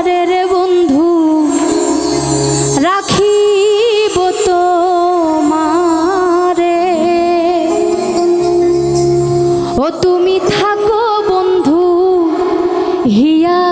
পারের বন্ধু রাখিব তোমারে ও তুমি থাকো বন্ধু হিয়া